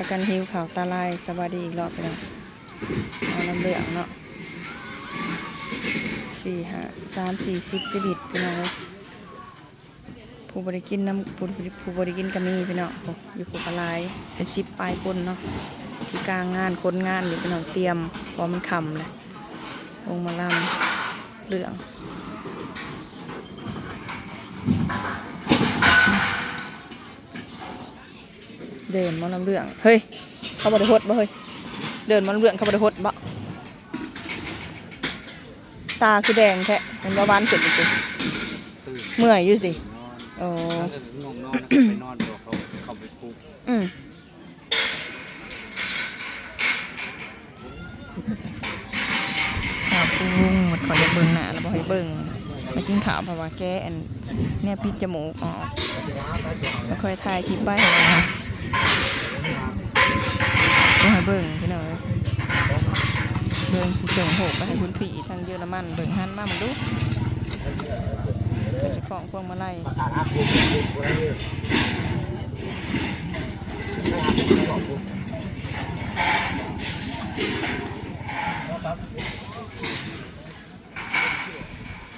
ประกันหิวข่าวตาลายสวัสดีอีกรอบไปแล้วเอาน้ำเหลืองเนาะสี่ห้าสามสี่สิบสิบเอ็ดพี่น้องเอ้ยผู้บริกินน้ำผู้บริผู้บริกินก็มีพี่น้องอยู่ผู้กระลายเป็นสิบปลายคนเนาะที่กลางงานคนงานอยู่พี่น้องเตรียมพอมันคำเลยลงมาลำเหลือง เดินมาลำเรื่องเฮ้ยเขาบริหดบ่เฮ้ยเดินมาลำเรื่องเขาบริหดบ่ตาคือแดงแท้เป็นเบาหวานเกิดจริงตื่นๆเมื่อยอยู่สินอนโอ้ถ้าเกิดง่วงนอนแล้วก็ไปนอนตัวเขาเขาไปปลุกอืมข่าวปรุงหมดขอจะเบิ่งหน้าแล้วบ่ให้เบิ่งมากินข้าวเพราะว่าแกอันเนี่ยปิดจมูกออกแล้วค่อยถ่ายคลิปไว้ให้ นะบ่ให้เบิ่งพี่น้องเอ้ยเบิ่งเสียงโหกไปให้คุณพี่ทางเยอรมันเบิ่งหันมามันดูก็จะของพวงมาลัย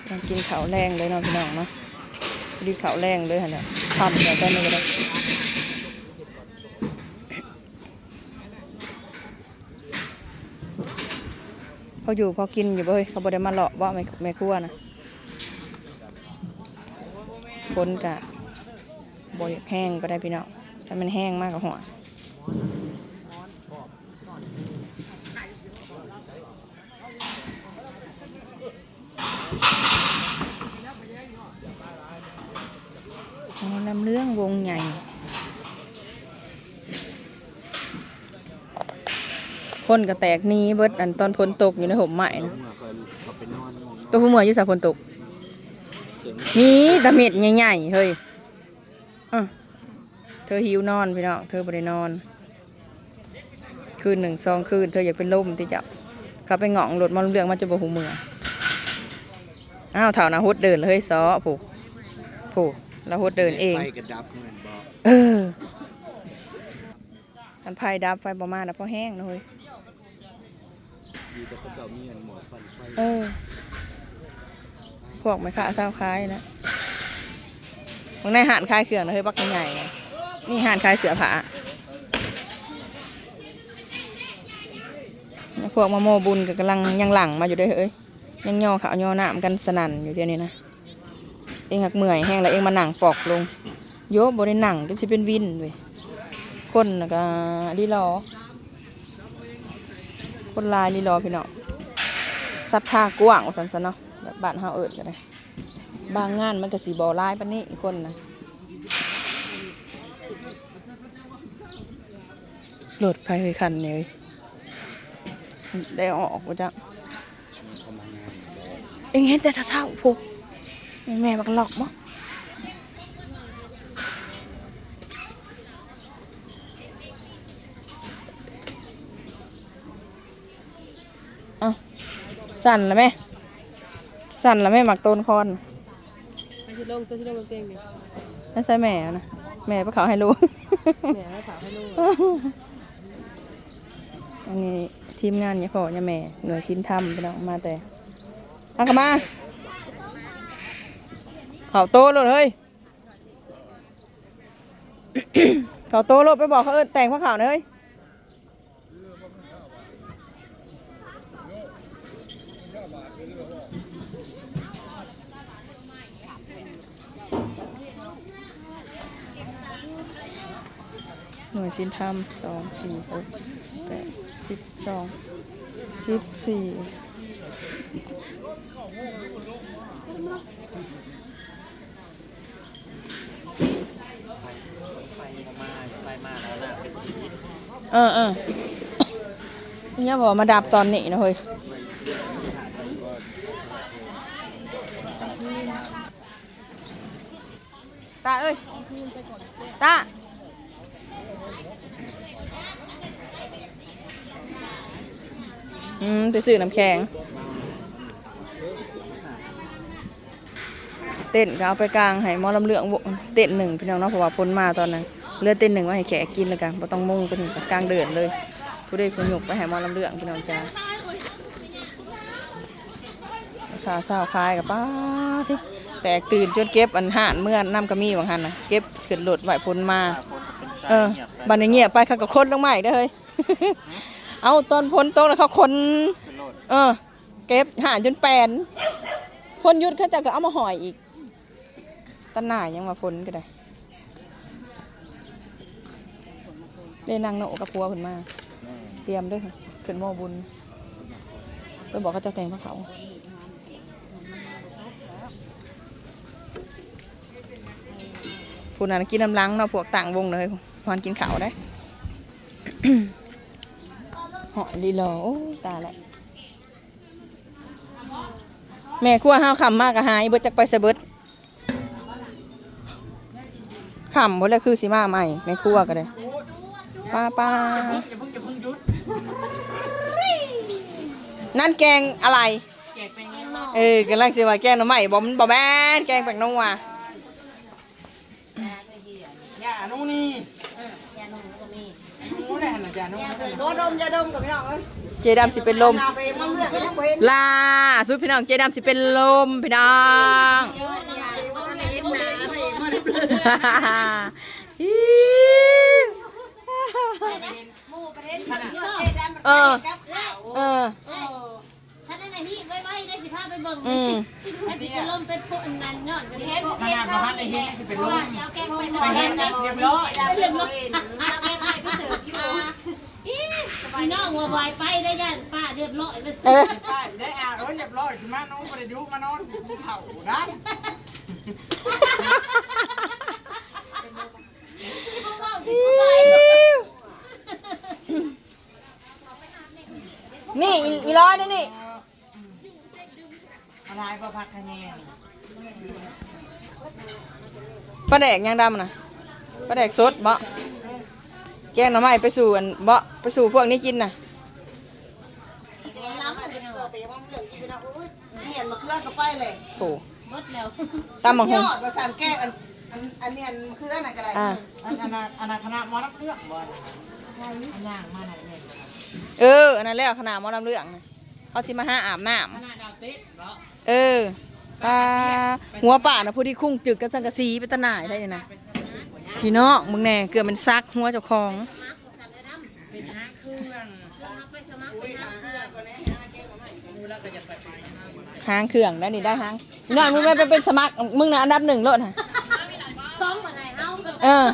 เรากินข้าวแรงเลยเนาะพี่น้องเนาะดีข้าวแรงเลยฮะเนี่ยทำแบบนี้ก็ได้ พออยู่พอกินอยู่เว้ยเขาบได้มาเลาะบ่แม่แม่ครัวนะฝนกะบ่อยแห้งก็ได้พี่น้องถ้ามันแห้งมากกับหัวหมอลำเรื่องวงใหญ่ คนก็แตกหนี้เบิดอันตอนฝนตกอยู่ในห่มใหม่นะเขาไปนอนง่วงตัวผู้เมื่ออยู่สาฝนตกเจ๋งมีแตะเม็ดใหญ่ๆเฮ้ยอะเธอหิวนอนพี่น้องเธอบ่ได้นอน คืนหนึ่งสองคืน เธออยากเป็นลมที่จับเขาไปหงาะรถมาเรื่องมาจะบ่หูเมืออ้าวเถ่านะฮดเดินเลยเฮ้ยซอผูกผูกแล้วฮดเดินเอง ไฟกระดับเหมือนบอกเอออันไฟดับไฟประมานะเพราะแห้งนะเฮ้ย ดีแต่เขาเจ้ามีอันหมอฟันไฟเออ พวกไม่ค่าเศร้าคล้ายนะมึงในหานคลายเครื่องนะเฮ้ยบักใหญ่ๆนะนี่หานคลายเสือผาพวกมาโมบุญก็กำลังยังหลังมาอยู่ด้วยเอ้ยยังย่อขาวย่อหนามกันสนั่นอยู่เดี๋ยวนี้นะเองหักเมื่อยแห้งแล้วเองมาหนังปอกลงโยบได้หนังก็จะเป็นวินเว้ยคนก็ลีรอ คนลายลีรอพี่น้องศรัทธากว้างว่าซั่นเนาะแบบบ้านเฮาเอิ้นก็ได้บางงานมันก็สิบ่หลายปานนี้อีกคนนะรถไฟเคยคันเนี่ยได้ออกบ่จ๊ะเอ็งเห็นแต่เช้าๆพุแม่บักหลอกบ่เสั่นแล้วแม่สั่นแล้วแม่หมักต้นคอนอันที่ลงตัวที่ลงมันเตียงนี่ไม่ใช่แม่นะแม่ไปเขาให้รู้แหม่ให้ฝากให้ลูกอันนี้ทีมงานเนี่ยพ่อเนี่ยแม่หน่วยชิ้นทำไปแล้วมาแต่เอากลับมาเขาโตเลยเฮ้ยเขาโตโลดไปบอกเขาเอินแต่งพระขาวหน่อยเฮ้ย หน่วยชิ้นทำสองสี่หกแปดสิบสองสิบสี่เป็นสีเออเออเนี่ยบอกมาดับตอนนี้นะเฮ้ยตาเอ้ยตา อืม ไปซื้อน้ำแข็ง เต้นก็เอาไปกลางให้มอลำเลืองเต้นหนึ่งพี่น้องเนาะเพราะว่าพ้นมาตอนนั้นเลือดเต้นหนึ่งไว้ให้แขกกินแล้วกันบ่ต้องมุ่งตัวนี้ก็กลางเดือนเลย ผู้ใดผู้หยกไปให้มอลำเรื่องพี่น้องจ้าขาเศร้าคายกับป้าที่แตกตื่นจนเก็บอันห่านเมื่อน้ำกระมี่บางหันนะเก็บขึ้นรถไหวพ้นมา เออบันนี้เงียบไปเขาก็คนลงมาอีกเด้อเฮ้ยเอาตอนพ้นโต๊ะแล้วเขาค้นเออ เก็บห่านจนแปนพ้นยุดเขาจะก็เอามาห่อยอีกตะหน่ายยังมาพ้นก็ได้เล่นนางโนกับพัวเพิ่นมา เตรียมด้วยค่ะขึ้นหม้อบุญไปบอกเขาจะแต่งพระเขาผู้นั้นกินน้ำล้างเนาะพวกต่างวงเลย พอนกินข้าวได้เหาะลีลอโอ้ยตายแล้วแม่ครัวห้าวขำมากอะหายเบิดจักไปสะเบิดขำหมดแล้วคือสิมาใหม่แม่ครัวก็ได้ป้าป้านั่นแกงอะไรเออกำลังสิว่าแกงหน่อไม้บ่มันบ่แม่นแกงแปลงนัวอย่าโน่นนี่ โน่นแหละนะอย่าโน่นนี่โดดมอย่าดมกับพี่น้องเอ้ยเจดำสิเป็นลม นาไปมันเลือกก็ยังบ่เห็นล่าสุดพี่น้องเจดำสิเป็นลมพี่น้อง มันเห็นหน้าให้มันอิ๊วหมู่ประเทศเชื่อเจดำเออกับข้าวเออ ท่านนั่นน่ะพี่ไว้ไว้ได้สิพาไปเบิ่งอืมถ้าสิจะล่มเป็นพวกอันนั้นยอดประเทศขนาดประพันธ์ในเฮงสิเป็นลมเอาแกงไปไปเฮงนะเรียบร้อยเรียบร้อยเอาแกงไปไปเสิร์ฟอยู่อี พี่น้องว่าไวไปได้ยันป้าเรียบร้อยเลยเออป้าได้อ่านเออเรียบร้อยขึ้นมาโน้นไปดูมานอนภูเขาได้เขาเล่าสิเขาไปนี่อีอีร้อยนี่นี่อะไรก็พักคะแนนปลาแดกยังดำนะปลาแดกสดบ่ แกงหน่อไม้ไปสู่อันเบ่ไปสู่พวกนี้กินน่ะเห็นมาเคลื่องอุ้ยเห็นมะเขือก็ไปเลยโอ้หมดแล้วตำบักยหุ่งอดว่าสารแก้อันอันอันเนี้ยมะเขือน่ะก็ได้อ่าอันอันอันคณะมอนักเลือกบ่อันย่างมาไหนเนี่ยเอออันนั้นแล้วขนาดมอลำเรื่องนะเขาสิมาหาอาบน้คณะดาวติ๊กเหรอเออปลาหัวป่านะผู้ที่คุ้งจึกกับสังกะสีเป็นตะหน่ายได้ยังไง พี่น้องมึงแน่เกือบเป็นซักหัวเจ้าของห้างเครื่องได้นี่ได้ห้างพี่น้องมึงไม่ไปเป็นสมัครมึงน่ะอันดับหนึ่งโลดน่ะซ้อมมาไหนเฮาเออ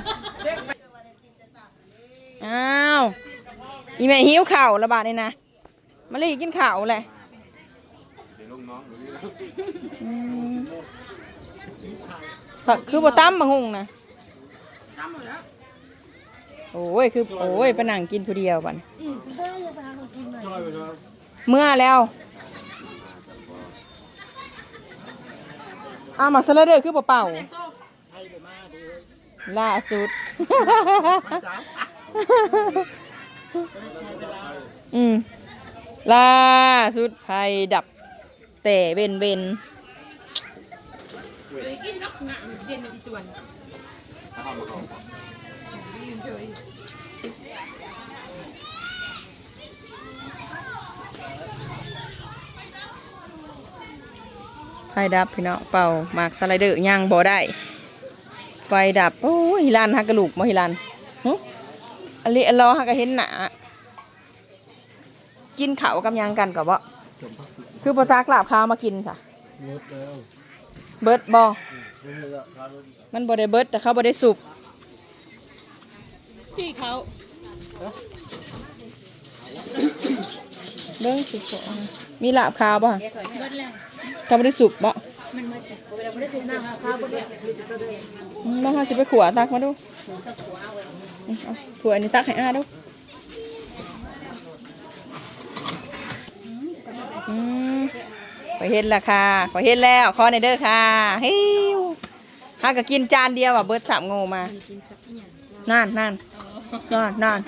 อ้าวอีแม่หิวข่าวระบาดนี่นะมาเลีกินข่าวแหละเดี๋ยวลูกน้องดูนี่อื มผักคือบ่ตั้มบางหงนะโอ้ยคือโอ้ยไปนั่งกินผู้เดียวบัดช่วยไปเลยเมื่อแล้วอ้าวหมักสลัดเดอร์คือเป่าๆล่าสุด อืมล่าสุดไฟดับ แต่เวนเวนถ้าเข้ามาเขา ไฟดับพี่น้องเป่าหมากสไลเดอร์ย่างบ่ได้ ไฟดับ โอ้ยฮิลันฮักกระลูกบ่ฮิลันหึอันนี้อันรอฮักกะเห็นหนากินข้าวกับหยังกันกับบ่คือปตากลาบข้าวมากินค่ะเลิศแล้วเบิร์ดบ่เลิศแล้วพาลูกมันบ่ได้เบิร์ดแต่เขาบ่ได้สุบพี่เขาเบิ่งสิมีลาบข้าวบ่เบิดแล้วเขาบ่ได้สุบบ่มันมาจากเวลาบ่ได้ถึงหน้าข้าวบ่ได้อืมลองหาสิไปขัวตักมาดูอืมเอาถั่วอันนี้ตักให้อาดูอืมขอยเห็นและค่ะ ขอยเห็นแล้ว ขอในเด้อค่ะฮิว ถ้าก็กินจานเดียวอะเบิร์ดสามโงมานั่นนั่นนั่นนั่น